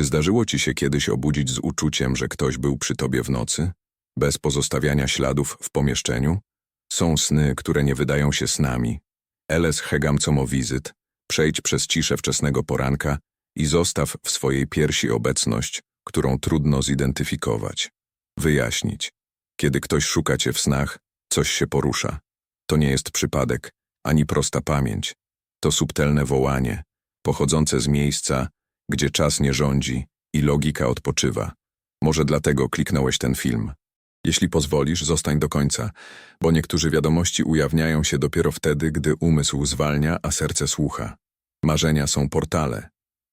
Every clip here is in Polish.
Czy zdarzyło ci się kiedyś obudzić z uczuciem, że ktoś był przy tobie w nocy? Bez pozostawiania śladów w pomieszczeniu? Są sny, które nie wydają się snami. Eles hegam comowizyt, przejdź przez ciszę wczesnego poranka i zostaw w swojej piersi obecność, którą trudno zidentyfikować. Wyjaśnić. Kiedy ktoś szuka cię w snach, coś się porusza. To nie jest przypadek, ani prosta pamięć. To subtelne wołanie, pochodzące z miejsca, gdzie czas nie rządzi i logika odpoczywa. Może dlatego kliknąłeś ten film. Jeśli pozwolisz, zostań do końca, bo niektórzy wiadomości ujawniają się dopiero wtedy, gdy umysł zwalnia, a serce słucha. Marzenia są portale.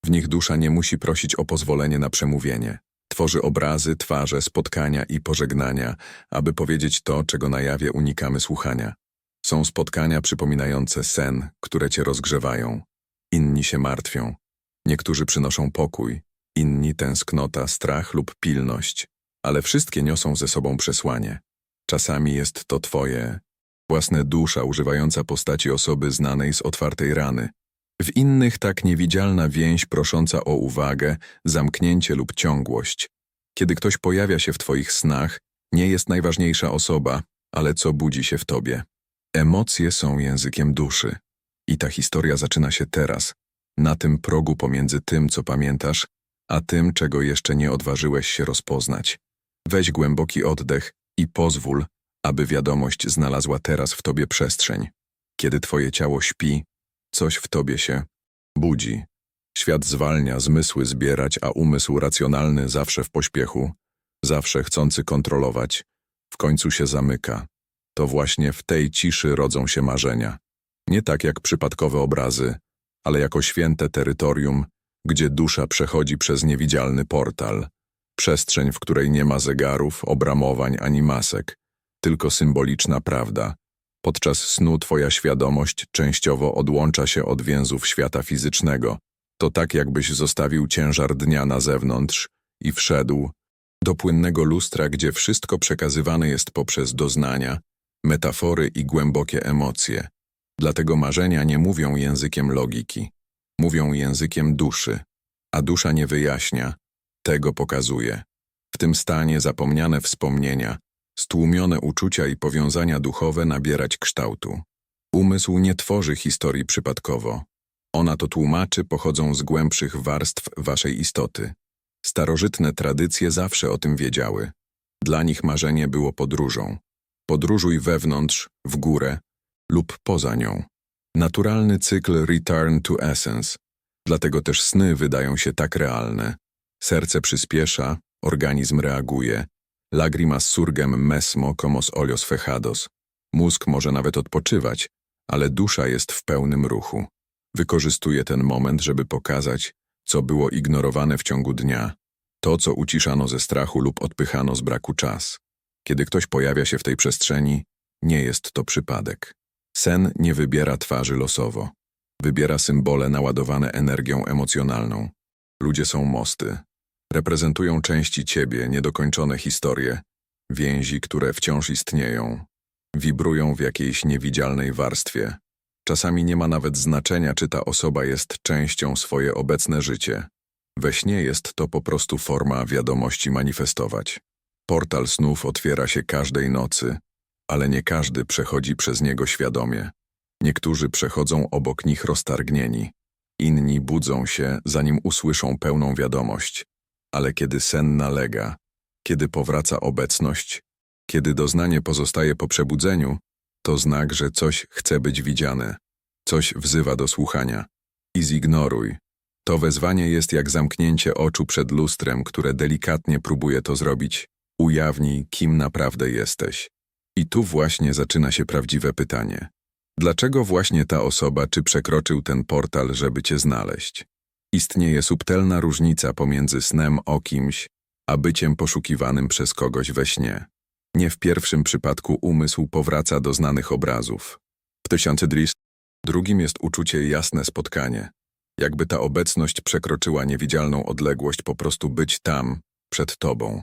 W nich dusza nie musi prosić o pozwolenie na przemówienie. Tworzy obrazy, twarze, spotkania i pożegnania, aby powiedzieć to, czego na jawie unikamy słuchania. Są spotkania przypominające sen, które cię rozgrzewają. Inni się martwią. Niektórzy przynoszą pokój, inni tęsknota, strach lub pilność, ale wszystkie niosą ze sobą przesłanie. Czasami jest to twoje własne dusza używająca postaci osoby znanej z otwartej rany. W innych tak niewidzialna więź prosząca o uwagę, zamknięcie lub ciągłość. Kiedy ktoś pojawia się w twoich snach, nie jest najważniejsza osoba, ale co budzi się w tobie. Emocje są językiem duszy. I ta historia zaczyna się teraz, na tym progu pomiędzy tym, co pamiętasz, a tym, czego jeszcze nie odważyłeś się rozpoznać. Weź głęboki oddech i pozwól, aby wiadomość znalazła teraz w tobie przestrzeń. Kiedy twoje ciało śpi, coś w tobie się budzi. Świat zwalnia, zmysły zbierać, a umysł racjonalny zawsze w pośpiechu, zawsze chcący kontrolować, w końcu się zamyka. To właśnie w tej ciszy rodzą się marzenia. Nie tak jak przypadkowe obrazy, ale jako święte terytorium, gdzie dusza przechodzi przez niewidzialny portal. Przestrzeń, w której nie ma zegarów, obramowań ani masek, tylko symboliczna prawda. Podczas snu twoja świadomość częściowo odłącza się od więzów świata fizycznego. To tak, jakbyś zostawił ciężar dnia na zewnątrz i wszedł do płynnego lustra, gdzie wszystko przekazywane jest poprzez doznania, metafory i głębokie emocje. Dlatego marzenia nie mówią językiem logiki, mówią językiem duszy, a dusza nie wyjaśnia, tego pokazuje. W tym stanie zapomniane wspomnienia, stłumione uczucia i powiązania duchowe nabierać kształtu. Umysł nie tworzy historii przypadkowo. Ona to tłumaczy pochodzą z głębszych warstw waszej istoty. Starożytne tradycje zawsze o tym wiedziały. Dla nich marzenie było podróżą. Podróżuj wewnątrz, w górę lub poza nią. Naturalny cykl Return to Essence. Dlatego też sny wydają się tak realne. Serce przyspiesza, organizm reaguje. Lagrimas surgem mesmo comos olios fechados. Mózg może nawet odpoczywać, ale dusza jest w pełnym ruchu. Wykorzystuje ten moment, żeby pokazać, co było ignorowane w ciągu dnia, to, co uciszano ze strachu lub odpychano z braku czas. Kiedy ktoś pojawia się w tej przestrzeni, nie jest to przypadek. Sen nie wybiera twarzy losowo. Wybiera symbole naładowane energią emocjonalną. Ludzie są mosty. Reprezentują części ciebie, niedokończone historie, więzi, które wciąż istnieją. Wibrują w jakiejś niewidzialnej warstwie. Czasami nie ma nawet znaczenia, czy ta osoba jest częścią swoje obecne życie. We śnie jest to po prostu forma wiadomości manifestować. Portal snów otwiera się każdej nocy, ale nie każdy przechodzi przez niego świadomie. Niektórzy przechodzą obok nich roztargnieni, inni budzą się, zanim usłyszą pełną wiadomość. Ale kiedy sen nalega, kiedy powraca obecność, kiedy doznanie pozostaje po przebudzeniu, to znak, że coś chce być widziane, coś wzywa do słuchania. I zignoruj. To wezwanie jest jak zamknięcie oczu przed lustrem, które delikatnie próbuje to zrobić. Ujawnij, kim naprawdę jesteś. I tu właśnie zaczyna się prawdziwe pytanie. Dlaczego właśnie ta osoba czy przekroczył ten portal, żeby cię znaleźć? Istnieje subtelna różnica pomiędzy snem o kimś, a byciem poszukiwanym przez kogoś we śnie. Nie w pierwszym przypadku umysł powraca do znanych obrazów. W tysiące dris drugim jest uczucie jasne spotkanie. Jakby ta obecność przekroczyła niewidzialną odległość po prostu być tam, przed tobą.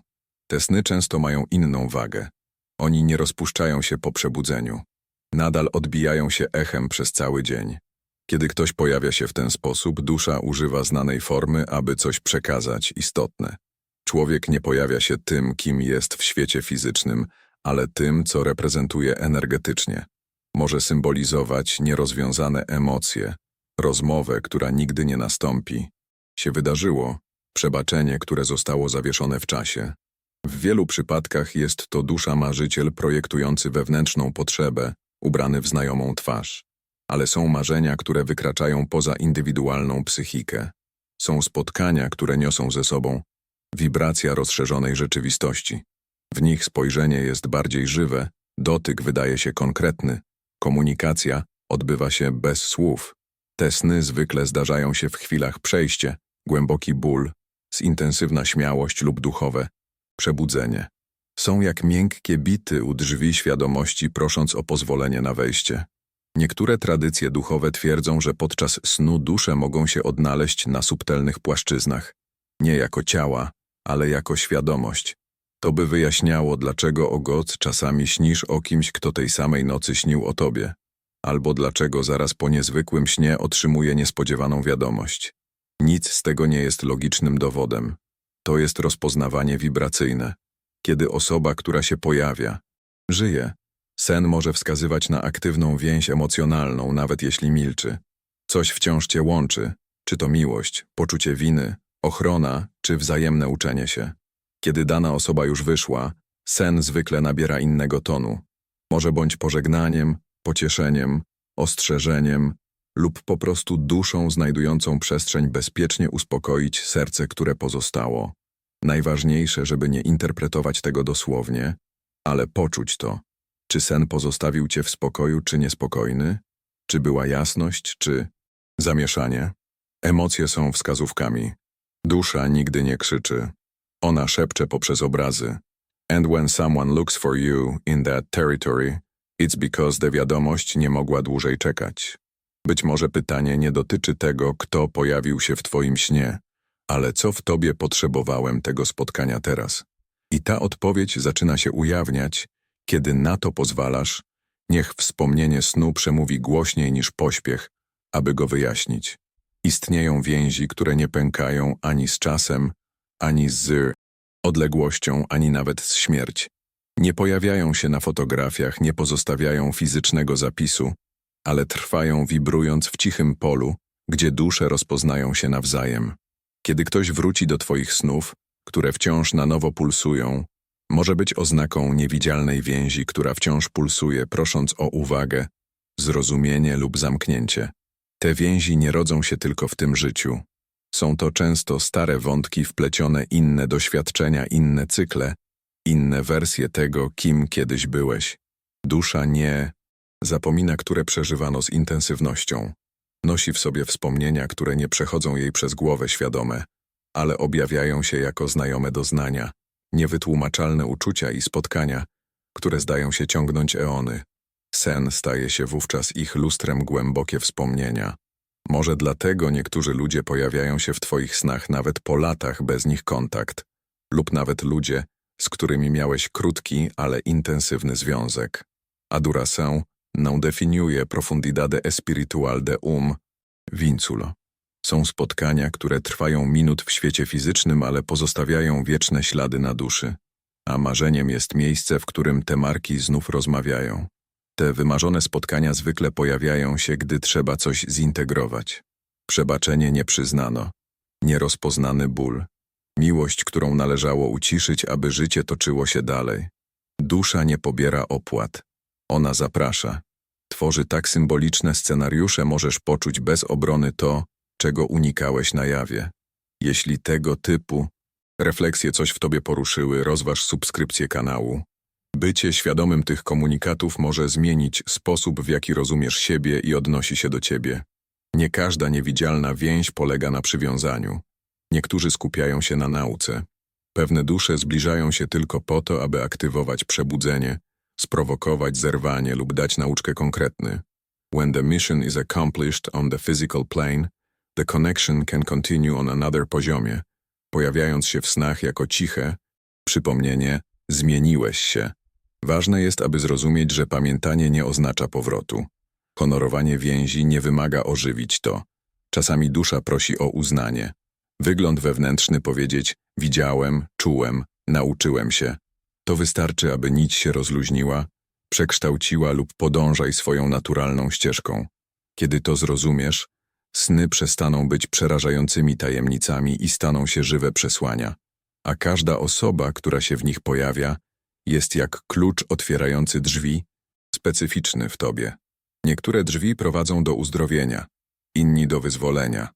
Te sny często mają inną wagę. Oni nie rozpuszczają się po przebudzeniu. Nadal odbijają się echem przez cały dzień. Kiedy ktoś pojawia się w ten sposób, dusza używa znanej formy, aby coś przekazać istotne. Człowiek nie pojawia się tym, kim jest w świecie fizycznym, ale tym, co reprezentuje energetycznie. Może symbolizować nierozwiązane emocje, rozmowę, która nigdy nie nastąpi. Się wydarzyło, przebaczenie, które zostało zawieszone w czasie. W wielu przypadkach jest to dusza marzyciel projektujący wewnętrzną potrzebę, ubrany w znajomą twarz. Ale są marzenia, które wykraczają poza indywidualną psychikę. Są spotkania, które niosą ze sobą wibracja rozszerzonej rzeczywistości. W nich spojrzenie jest bardziej żywe, dotyk wydaje się konkretny, komunikacja odbywa się bez słów. Te sny zwykle zdarzają się w chwilach przejście, głęboki ból, zintensywna śmiałość lub duchowe przebudzenie. Są jak miękkie bity u drzwi świadomości, prosząc o pozwolenie na wejście. Niektóre tradycje duchowe twierdzą, że podczas snu dusze mogą się odnaleźć na subtelnych płaszczyznach, nie jako ciała, ale jako świadomość. To by wyjaśniało, dlaczego Ogoc czasami śnisz o kimś, kto tej samej nocy śnił o tobie, albo dlaczego zaraz po niezwykłym śnie otrzymuje niespodziewaną wiadomość. Nic z tego nie jest logicznym dowodem. To jest rozpoznawanie wibracyjne. Kiedy osoba, która się pojawia, żyje, sen może wskazywać na aktywną więź emocjonalną, nawet jeśli milczy. Coś wciąż cię łączy, czy to miłość, poczucie winy, ochrona, czy wzajemne uczenie się. Kiedy dana osoba już wyszła, sen zwykle nabiera innego tonu. Może bądź pożegnaniem, pocieszeniem, ostrzeżeniem lub po prostu duszą znajdującą przestrzeń bezpiecznie uspokoić serce, które pozostało. Najważniejsze, żeby nie interpretować tego dosłownie, ale poczuć to. Czy sen pozostawił cię w spokoju, czy niespokojny? Czy była jasność, czy zamieszanie? Emocje są wskazówkami. Dusza nigdy nie krzyczy. Ona szepcze poprzez obrazy. And when someone looks for you in that territory, it's because tę wiadomość nie mogła dłużej czekać. Być może pytanie nie dotyczy tego, kto pojawił się w twoim śnie, ale co w tobie potrzebowałem tego spotkania teraz? I ta odpowiedź zaczyna się ujawniać, kiedy na to pozwalasz, niech wspomnienie snu przemówi głośniej niż pośpiech, aby go wyjaśnić. Istnieją więzi, które nie pękają ani z czasem, ani z odległością, ani nawet z śmierć. Nie pojawiają się na fotografiach, nie pozostawiają fizycznego zapisu, ale trwają wibrując w cichym polu, gdzie dusze rozpoznają się nawzajem. Kiedy ktoś wróci do Twoich snów, które wciąż na nowo pulsują, może być oznaką niewidzialnej więzi, która wciąż pulsuje, prosząc o uwagę, zrozumienie lub zamknięcie. Te więzi nie rodzą się tylko w tym życiu. Są to często stare wątki wplecione inne doświadczenia, inne cykle, inne wersje tego, kim kiedyś byłeś. Dusza nie zapomina, które przeżywano z intensywnością. Nosi w sobie wspomnienia, które nie przechodzą jej przez głowę świadome, ale objawiają się jako znajome doznania, niewytłumaczalne uczucia i spotkania, które zdają się ciągnąć eony. Sen staje się wówczas ich lustrem głębokie wspomnienia. Może dlatego niektórzy ludzie pojawiają się w twoich snach nawet po latach bez nich kontakt, lub nawet ludzie, z którymi miałeś krótki, ale intensywny związek. A não definiuje profundidade espiritual de um vinculo. Są spotkania, które trwają minut w świecie fizycznym, ale pozostawiają wieczne ślady na duszy. A marzeniem jest miejsce, w którym te marki znów rozmawiają. Te wymarzone spotkania zwykle pojawiają się, gdy trzeba coś zintegrować. Przebaczenie nie przyznano, nierozpoznany ból, miłość, którą należało uciszyć, aby życie toczyło się dalej. Dusza nie pobiera opłat, ona zaprasza. Tworzy tak symboliczne scenariusze, możesz poczuć bez obrony to, czego unikałeś na jawie. Jeśli tego typu refleksje coś w tobie poruszyły, rozważ subskrypcję kanału. Bycie świadomym tych komunikatów może zmienić sposób, w jaki rozumiesz siebie i odnosi się do ciebie. Nie każda niewidzialna więź polega na przywiązaniu. Niektórzy skupiają się na nauce. Pewne dusze zbliżają się tylko po to, aby aktywować przebudzenie, sprowokować zerwanie lub dać nauczkę konkretny. When the mission is accomplished on the physical plane, the connection can continue on another poziomie, pojawiając się w snach jako ciche przypomnienie zmieniłeś się. Ważne jest, aby zrozumieć, że pamiętanie nie oznacza powrotu. Honorowanie więzi nie wymaga ożywić to. Czasami dusza prosi o uznanie. Wygląd wewnętrzny powiedzieć widziałem, czułem, nauczyłem się. To wystarczy, aby nić się rozluźniła, przekształciła lub podążaj swoją naturalną ścieżką. Kiedy to zrozumiesz, sny przestaną być przerażającymi tajemnicami i staną się żywe przesłania. A każda osoba, która się w nich pojawia, jest jak klucz otwierający drzwi, specyficzny w tobie. Niektóre drzwi prowadzą do uzdrowienia, inni do wyzwolenia,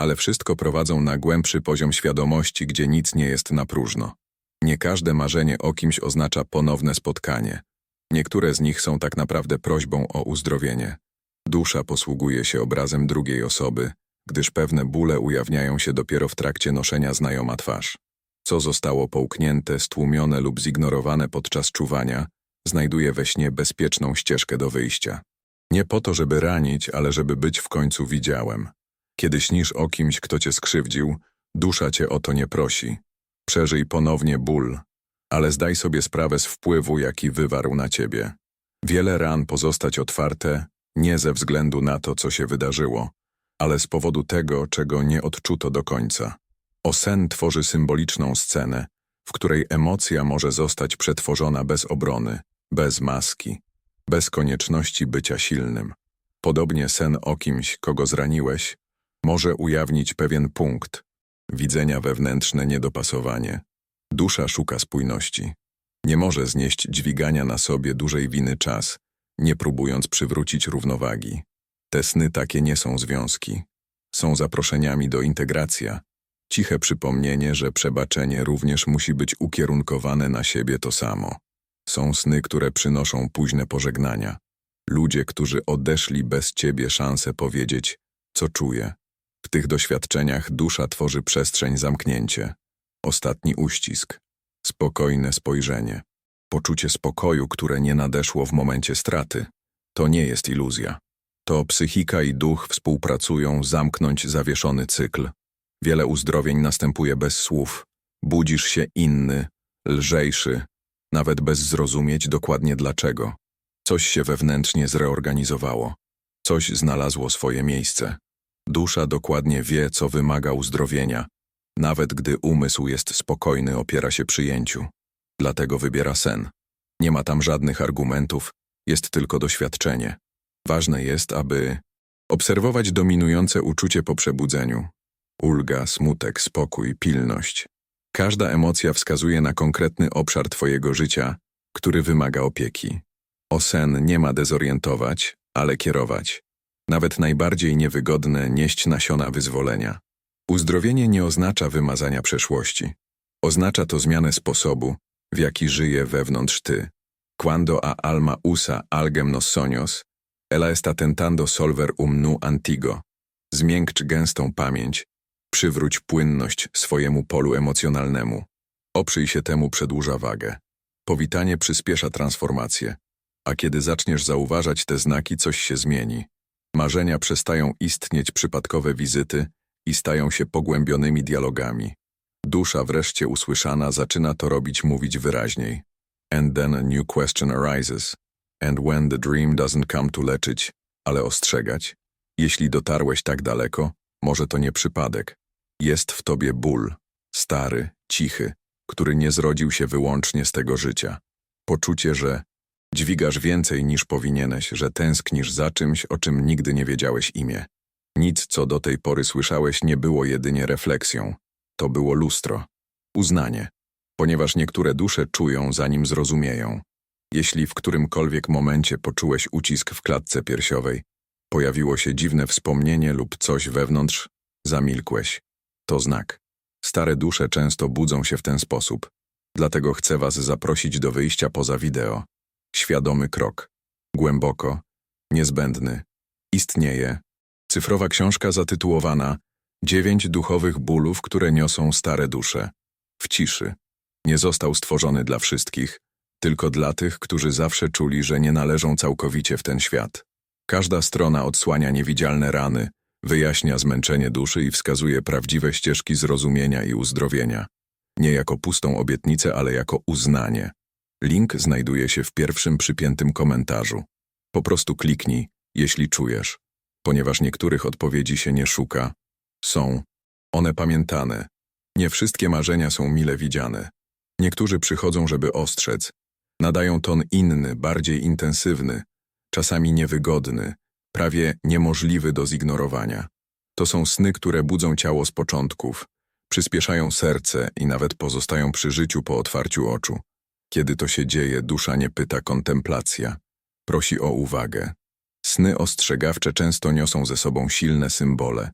ale wszystko prowadzą na głębszy poziom świadomości, gdzie nic nie jest na próżno. Nie każde marzenie o kimś oznacza ponowne spotkanie. Niektóre z nich są tak naprawdę prośbą o uzdrowienie. Dusza posługuje się obrazem drugiej osoby, gdyż pewne bóle ujawniają się dopiero w trakcie noszenia znajoma twarz. Co zostało połknięte, stłumione lub zignorowane podczas czuwania, znajduje we śnie bezpieczną ścieżkę do wyjścia. Nie po to, żeby ranić, ale żeby być w końcu widziałem. Kiedy śnisz o kimś, kto cię skrzywdził, dusza cię o to nie prosi. Przeżyj ponownie ból, ale zdaj sobie sprawę z wpływu, jaki wywarł na ciebie. Wiele ran pozostać otwarte, nie ze względu na to, co się wydarzyło, ale z powodu tego, czego nie odczuto do końca. O sen tworzy symboliczną scenę, w której emocja może zostać przetworzona bez obrony, bez maski, bez konieczności bycia silnym. Podobnie sen o kimś, kogo zraniłeś, może ujawnić pewien punkt, widzenia wewnętrzne niedopasowanie. Dusza szuka spójności. Nie może znieść dźwigania na sobie dużej winy czas, nie próbując przywrócić równowagi. Te sny takie nie są związki. Są zaproszeniami do integracja. Ciche przypomnienie, że przebaczenie również musi być ukierunkowane na siebie to samo. Są sny, które przynoszą późne pożegnania. Ludzie, którzy odeszli bez ciebie szansę powiedzieć, co czuje. W tych doświadczeniach dusza tworzy przestrzeń zamknięcie. Ostatni uścisk. Spokojne spojrzenie. Poczucie spokoju, które nie nadeszło w momencie straty. To nie jest iluzja. To psychika i duch współpracują zamknąć zawieszony cykl. Wiele uzdrowień następuje bez słów. Budzisz się inny, lżejszy, nawet bez zrozumieć dokładnie dlaczego. Coś się wewnętrznie zreorganizowało. Coś znalazło swoje miejsce. Dusza dokładnie wie, co wymaga uzdrowienia, nawet gdy umysł jest spokojny, opiera się przyjęciu. Dlatego wybiera sen. Nie ma tam żadnych argumentów, jest tylko doświadczenie. Ważne jest, aby obserwować dominujące uczucie po przebudzeniu. Ulga, smutek, spokój, pilność. Każda emocja wskazuje na konkretny obszar Twojego życia, który wymaga opieki. O sen nie ma dezorientować, ale kierować. Nawet najbardziej niewygodne nieść nasiona wyzwolenia. Uzdrowienie nie oznacza wymazania przeszłości. Oznacza to zmianę sposobu, w jaki żyje wewnątrz ty. Quando a alma usa algem nos sonios, ela está tentando solver um nu antigo. Zmiękcz gęstą pamięć, przywróć płynność swojemu polu emocjonalnemu. Oprzyj się temu przedłuża wagę. Powitanie przyspiesza transformację, a kiedy zaczniesz zauważać te znaki, coś się zmieni. Marzenia przestają istnieć przypadkowe wizyty i stają się pogłębionymi dialogami. Dusza wreszcie usłyszana zaczyna to robić mówić wyraźniej. And then a new question arises. And when the dream doesn't come to leczyć, ale ostrzegać. Jeśli dotarłeś tak daleko, może to nie przypadek. Jest w tobie ból, stary, cichy, który nie zrodził się wyłącznie z tego życia. Poczucie, że dźwigasz więcej niż powinieneś, że tęsknisz za czymś, o czym nigdy nie wiedziałeś imię. Nic, co do tej pory słyszałeś, nie było jedynie refleksją. To było lustro. Uznanie. Ponieważ niektóre dusze czują, zanim zrozumieją. Jeśli w którymkolwiek momencie poczułeś ucisk w klatce piersiowej, pojawiło się dziwne wspomnienie lub coś wewnątrz, zamilkłeś. To znak. Stare dusze często budzą się w ten sposób. Dlatego chcę Was zaprosić do wyjścia poza wideo. Świadomy krok. Głęboko. Niezbędny. Istnieje. Cyfrowa książka zatytułowana Dziewięć duchowych bólów, które niosą stare dusze. W ciszy. Nie został stworzony dla wszystkich, tylko dla tych, którzy zawsze czuli, że nie należą całkowicie w ten świat. Każda strona odsłania niewidzialne rany, wyjaśnia zmęczenie duszy i wskazuje prawdziwe ścieżki zrozumienia i uzdrowienia. Nie jako pustą obietnicę, ale jako uznanie. Link znajduje się w pierwszym przypiętym komentarzu. Po prostu kliknij, jeśli czujesz, ponieważ niektórych odpowiedzi się nie szuka. Są one pamiętane. Nie wszystkie marzenia są mile widziane. Niektórzy przychodzą, żeby ostrzec. Nadają ton inny, bardziej intensywny, czasami niewygodny, prawie niemożliwy do zignorowania. To są sny, które budzą ciało z początków, przyspieszają serce i nawet pozostają przy życiu po otwarciu oczu. Kiedy to się dzieje, dusza nie pyta kontemplacja. Prosi o uwagę. Sny ostrzegawcze często niosą ze sobą silne symbole.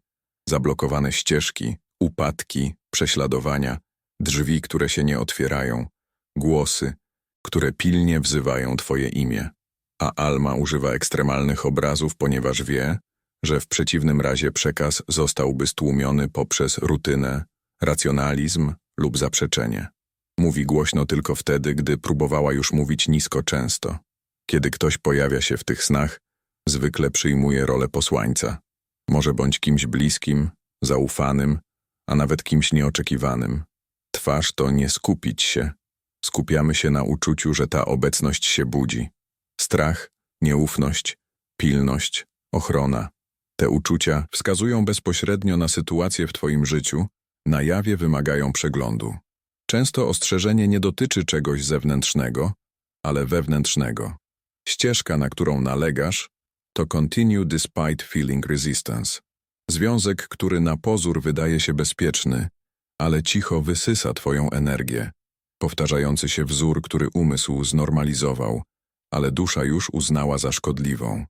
Zablokowane ścieżki, upadki, prześladowania, drzwi, które się nie otwierają, głosy, które pilnie wzywają Twoje imię. A Alma używa ekstremalnych obrazów, ponieważ wie, że w przeciwnym razie przekaz zostałby stłumiony poprzez rutynę, racjonalizm lub zaprzeczenie. Mówi głośno tylko wtedy, gdy próbowała już mówić nisko często. Kiedy ktoś pojawia się w tych snach, zwykle przyjmuje rolę posłańca. Może bądź kimś bliskim, zaufanym, a nawet kimś nieoczekiwanym. Twarz to nie skupić się. Skupiamy się na uczuciu, że ta obecność się budzi. Strach, nieufność, pilność, ochrona. Te uczucia wskazują bezpośrednio na sytuację w Twoim życiu, na jawie wymagają przeglądu. Często ostrzeżenie nie dotyczy czegoś zewnętrznego, ale wewnętrznego. Ścieżka, na którą nalegasz, to continue despite feeling resistance. Związek, który na pozór wydaje się bezpieczny, ale cicho wysysa Twoją energię. Powtarzający się wzór, który umysł znormalizował, ale dusza już uznała za szkodliwą.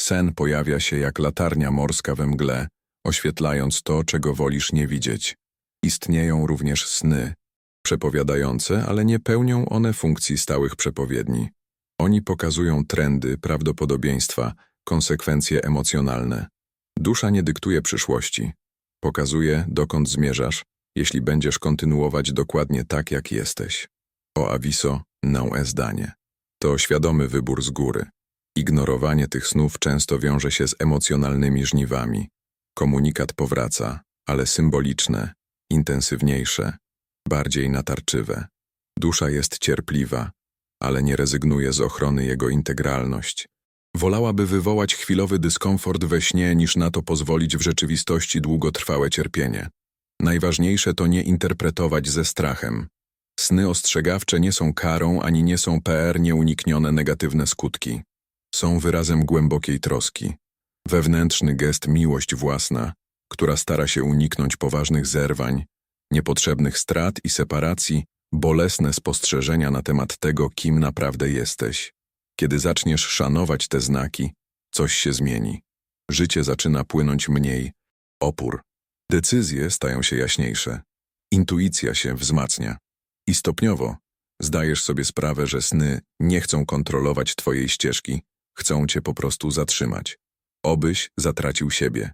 Sen pojawia się jak latarnia morska we mgle, oświetlając to, czego wolisz nie widzieć. Istnieją również sny, przepowiadające, ale nie pełnią one funkcji stałych przepowiedni. Oni pokazują trendy, prawdopodobieństwa, konsekwencje emocjonalne. Dusza nie dyktuje przyszłości. Pokazuje, dokąd zmierzasz, jeśli będziesz kontynuować dokładnie tak, jak jesteś. O aviso, non es. To świadomy wybór z góry. Ignorowanie tych snów często wiąże się z emocjonalnymi żniwami. Komunikat powraca, ale symboliczne, intensywniejsze, bardziej natarczywe. Dusza jest cierpliwa, ale nie rezygnuje z ochrony jego integralność. Wolałaby wywołać chwilowy dyskomfort we śnie, niż na to pozwolić w rzeczywistości długotrwałe cierpienie. Najważniejsze to nie interpretować ze strachem. Sny ostrzegawcze nie są karą, ani nie są PR nieuniknione negatywne skutki. Są wyrazem głębokiej troski. Wewnętrzny gest miłość własna, która stara się uniknąć poważnych zerwań, niepotrzebnych strat i separacji, bolesne spostrzeżenia na temat tego, kim naprawdę jesteś. Kiedy zaczniesz szanować te znaki, coś się zmieni. Życie zaczyna płynąć mniej. Opór. Decyzje stają się jaśniejsze. Intuicja się wzmacnia. I stopniowo zdajesz sobie sprawę, że sny nie chcą kontrolować twojej ścieżki, chcą cię po prostu zatrzymać. Obyś zatracił siebie.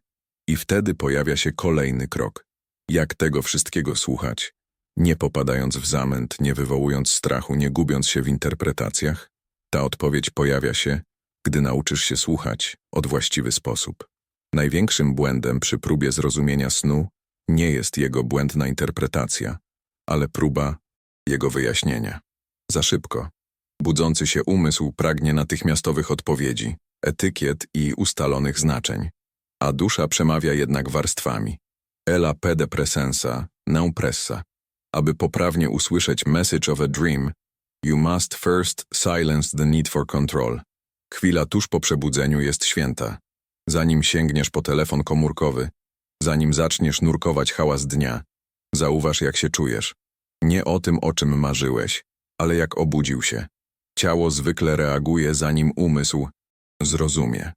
I wtedy pojawia się kolejny krok. Jak tego wszystkiego słuchać? Nie popadając w zamęt, nie wywołując strachu, nie gubiąc się w interpretacjach? Ta odpowiedź pojawia się, gdy nauczysz się słuchać od właściwy sposób. Największym błędem przy próbie zrozumienia snu nie jest jego błędna interpretacja, ale próba jego wyjaśnienia. Za szybko. Budzący się umysł pragnie natychmiastowych odpowiedzi, etykiet i ustalonych znaczeń, a dusza przemawia jednak warstwami. Ela pede presensa, non pressa. Aby poprawnie usłyszeć message of a dream, you must first silence the need for control. Chwila tuż po przebudzeniu jest święta. Zanim sięgniesz po telefon komórkowy, zanim zaczniesz nurkować hałas dnia, zauważ jak się czujesz. Nie o tym, o czym marzyłeś, ale jak obudził się. Ciało zwykle reaguje, zanim umysł zrozumie.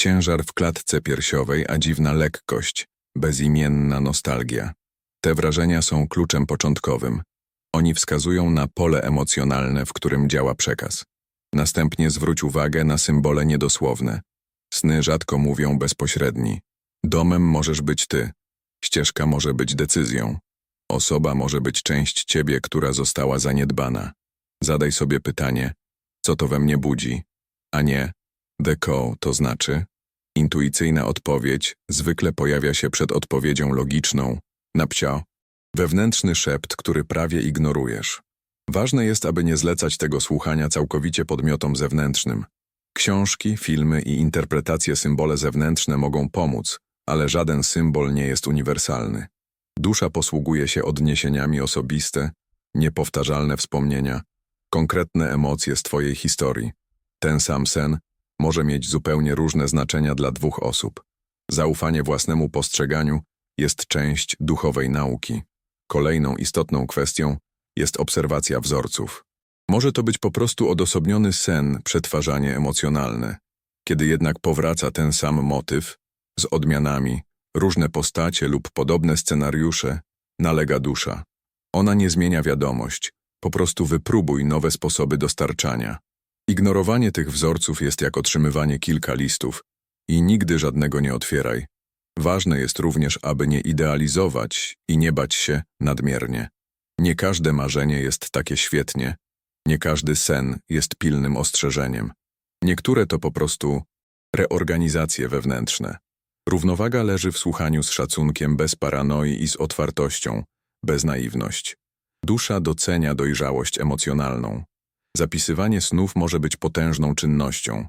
Ciężar w klatce piersiowej, a dziwna lekkość, bezimienna nostalgia. Te wrażenia są kluczem początkowym. Oni wskazują na pole emocjonalne, w którym działa przekaz. Następnie zwróć uwagę na symbole niedosłowne. Sny rzadko mówią bezpośredni. Domem możesz być ty. Ścieżka może być decyzją. Osoba może być część ciebie, która została zaniedbana. Zadaj sobie pytanie, co to we mnie budzi, a nie the call, to znaczy intuicyjna odpowiedź zwykle pojawia się przed odpowiedzią logiczną, na pcio, wewnętrzny szept, który prawie ignorujesz. Ważne jest, aby nie zlecać tego słuchania całkowicie podmiotom zewnętrznym. Książki, filmy i interpretacje symbole zewnętrzne mogą pomóc, ale żaden symbol nie jest uniwersalny. Dusza posługuje się odniesieniami osobiste, niepowtarzalne wspomnienia, konkretne emocje z Twojej historii. Ten sam sen może mieć zupełnie różne znaczenia dla dwóch osób. Zaufanie własnemu postrzeganiu jest część duchowej nauki. Kolejną istotną kwestią jest obserwacja wzorców. Może to być po prostu odosobniony sen, przetwarzanie emocjonalne. Kiedy jednak powraca ten sam motyw, z odmianami, różne postacie lub podobne scenariusze, nalega dusza. Ona nie zmienia wiadomość, po prostu wypróbuj nowe sposoby dostarczania. Ignorowanie tych wzorców jest jak otrzymywanie kilka listów i nigdy żadnego nie otwieraj. Ważne jest również, aby nie idealizować i nie bać się nadmiernie. Nie każde marzenie jest takie świetnie, nie każdy sen jest pilnym ostrzeżeniem. Niektóre to po prostu reorganizacje wewnętrzne. Równowaga leży w słuchaniu z szacunkiem, bez paranoi i z otwartością, bez naiwność. Dusza docenia dojrzałość emocjonalną. Zapisywanie snów może być potężną czynnością.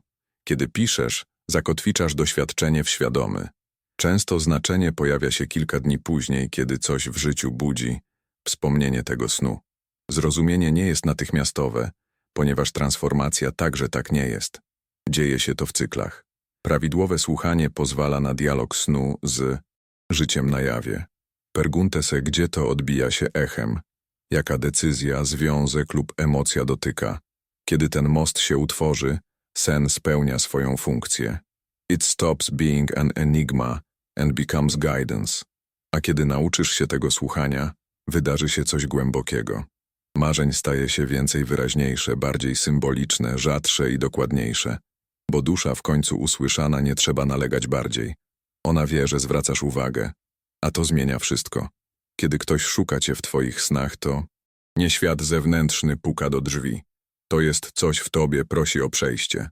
Kiedy piszesz, zakotwiczasz doświadczenie w świadomy. Często znaczenie pojawia się kilka dni później, kiedy coś w życiu budzi wspomnienie tego snu. Zrozumienie nie jest natychmiastowe, ponieważ transformacja także tak nie jest. Dzieje się to w cyklach. Prawidłowe słuchanie pozwala na dialog snu z życiem na jawie. Pergunte se, gdzie to odbija się echem, jaka decyzja, związek lub emocja dotyka. Kiedy ten most się utworzy, sen spełnia swoją funkcję. It stops being an enigma and becomes guidance. A kiedy nauczysz się tego słuchania, wydarzy się coś głębokiego. Marzeń staje się więcej wyraźniejsze, bardziej symboliczne, rzadsze i dokładniejsze. Bo dusza w końcu usłyszana nie trzeba nalegać bardziej. Ona wie, że zwracasz uwagę, a to zmienia wszystko. Kiedy ktoś szuka cię w twoich snach, to nie świat zewnętrzny puka do drzwi. To jest coś w tobie, prosi o przejście.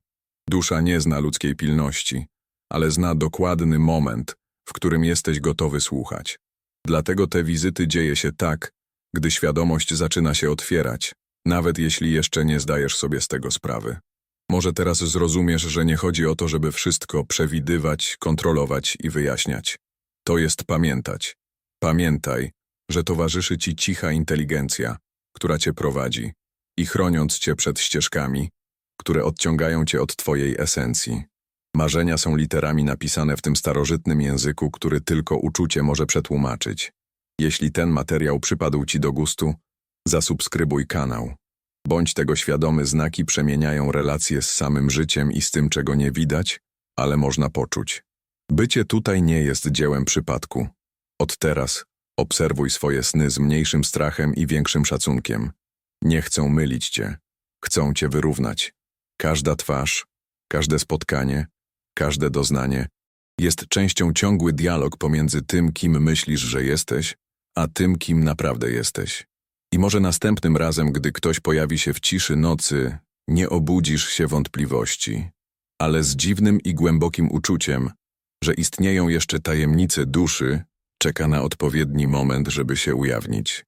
Dusza nie zna ludzkiej pilności, ale zna dokładny moment, w którym jesteś gotowy słuchać. Dlatego te wizyty dzieje się tak, gdy świadomość zaczyna się otwierać, nawet jeśli jeszcze nie zdajesz sobie z tego sprawy. Może teraz zrozumiesz, że nie chodzi o to, żeby wszystko przewidywać, kontrolować i wyjaśniać. To jest pamiętać. Pamiętaj, że towarzyszy ci cicha inteligencja, która cię prowadzi i chroniąc cię przed ścieżkami, które odciągają cię od twojej esencji. Marzenia są literami napisane w tym starożytnym języku, który tylko uczucie może przetłumaczyć. Jeśli ten materiał przypadł Ci do gustu, zasubskrybuj kanał. Bądź tego świadomy, znaki przemieniają relacje z samym życiem i z tym, czego nie widać, ale można poczuć. Bycie tutaj nie jest dziełem przypadku. Od teraz obserwuj swoje sny z mniejszym strachem i większym szacunkiem. Nie chcą mylić Cię, chcą Cię wyrównać. Każda twarz, każde spotkanie, każde doznanie jest częścią ciągły dialog pomiędzy tym, kim myślisz, że jesteś, a tym, kim naprawdę jesteś. I może następnym razem, gdy ktoś pojawi się w ciszy nocy, nie obudzisz się wątpliwości, ale z dziwnym i głębokim uczuciem, że istnieją jeszcze tajemnice duszy, czeka na odpowiedni moment, żeby się ujawnić.